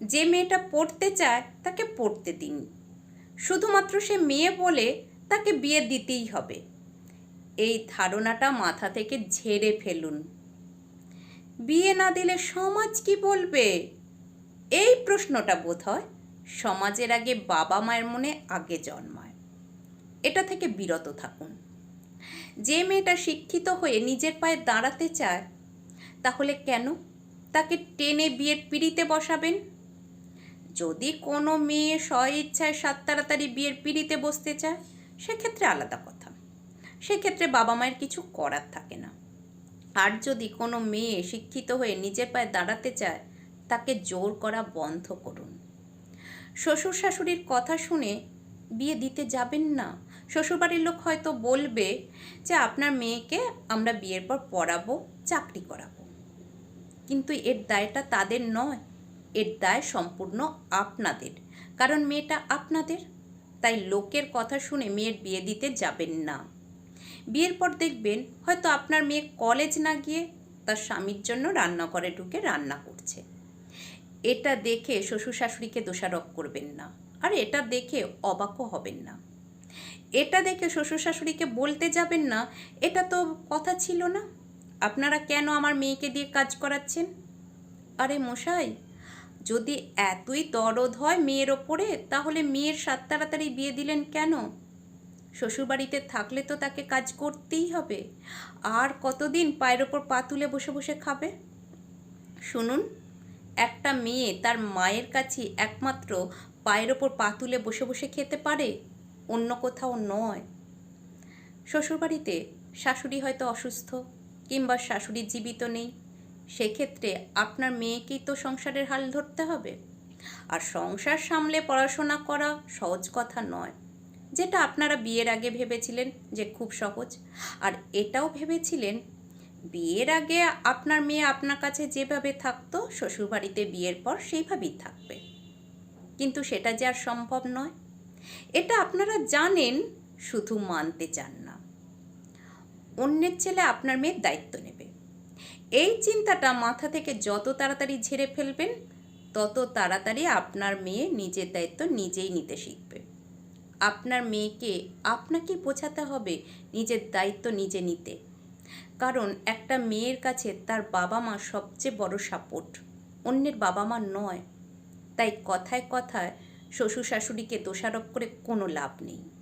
যে মেয়েটা পড়তে চায় তাকে পড়তে দিন। শুধুমাত্র সে মেয়ে বলে তাকে বিয়ে দিতেই হবে। এই ধারণাটা মাথা থেকে ঝেড়ে ফেলুন। বিয়ে না দিলে সমাজ কি বলবে? এই প্রশ্নটা বোধ হয় সমাজের আগে বাবা মায়ের মনে আগে জন্মায়। এটা থেকে বিরত থাকুন। যে মেয়েটা শিক্ষিত হয়ে নিজের পায়ে দাঁড়াতে চায়, তাহলে কেন তাকে টেনে বিয়ের পিড়িতে বসাবেন? যদি কোনো মেয়ে স্ব ইচ্ছায় সাত তাড়াতাড়ি বিয়ের পিড়িতে বসতে চায়, সেক্ষেত্রে আলাদা কথা। সেক্ষেত্রে বাবা মায়ের কিছু করার থাকে না। আর যদি কোনো মেয়ে শিক্ষিত হয়ে নিজের পায়ে দাঁড়াতে চায়, তাকে জোর করা বন্ধ করুন। শ্বশুর শাশুড়ির কথা শুনে বিয়ে দিতে যাবেন না। শ্বশুরবাড়ির লোক হয়তো বলবে যে, আপনার মেয়েকে আমরা বিয়ের পর পড়াবো, চাকরি করাবো। কিন্তু এর দায়টা তাদের নয়। এর দায় সম্পূর্ণ আপনাদের। কারণ মেয়েটা আপনাদের। তাই লোকের কথা শুনে মেয়ের বিয়ে দিতে যাবেন না। বিয়ের পর দেখবেন হয়তো আপনার মেয়ে কলেজ না গিয়ে তার স্বামীর জন্য রান্নাঘরে ঢুকে রান্না করছে। এটা দেখে শ্বশুর শাশুড়িকে দোষারোপ করবেন না। আর এটা দেখে অবাকও হবেন না। এটা দেখে শ্বশুর শাশুড়িকে বলতে যাবেন না, এটা তো কথা ছিল না। আপনারা কেন আমার মেয়েকে দিয়ে কাজ করাচ্ছেন? আরে মশাই যদি এতই দরদ হয় মেয়ের ওপরে, তাহলে মেয়ের সাত তাড়াতাড়ি বিয়ে দিলেন কেন? শ্বশুরবাড়িতে থাকলে তো তাকে কাজ করতেই হবে। আর কতদিন পায়ের ওপর পা তুলে বসে বসে খাবে? শুনুন, একটা মেয়ে তার মায়ের কাছে একমাত্র পায়ের ওপর পা তুলে বসে বসে খেতে পারে, অন্য কোথাও নয়। শ্বশুরবাড়িতে শাশুড়ি হয়তো অসুস্থ, কিংবা শাশুড়ি জীবিত নেই। সেক্ষেত্রে আপনার মেয়েকেই তো সংসারের হাল ধরতে হবে। আর সংসার সামলে পড়াশোনা করা সহজ কথা নয়। যেটা আপনারা বিয়ের আগে ভেবেছিলেন যে খুব সহজ। আর এটাও ভেবেছিলেন, বিয়ের আগে আপনার মেয়ে আপনার কাছে যেভাবে থাকতো, শ্বশুরবাড়িতে বিয়ের পর সেইভাবেই থাকবে। কিন্তু সেটা যে আর সম্ভব নয়। এটা আপনারা জানেন, শুধু মানতে চান না। অন্যের ছেলে আপনার মেয়ের দায়িত্ব এই চিন্তাটা মাথা থেকে যত তাড়াতাড়ি ঝেড়ে ফেলবেন, তত তাড়াতাড়ি আপনার মেয়ে নিজের দায়িত্ব নিজেই নিতে শিখবে। আপনার মেয়েকে আপনাকে বোঝাতে হবে নিজের দায়িত্ব নিজে নিতে। কারণ একটা মেয়ের কাছে তার বাবা মা সবচেয়ে বড় সাপোর্ট, অন্যের বাবা মা নয়। তাই কথায় কথায় শ্বশুর শাশুড়িকে দোষারোপ করে কোনো লাভ নেই।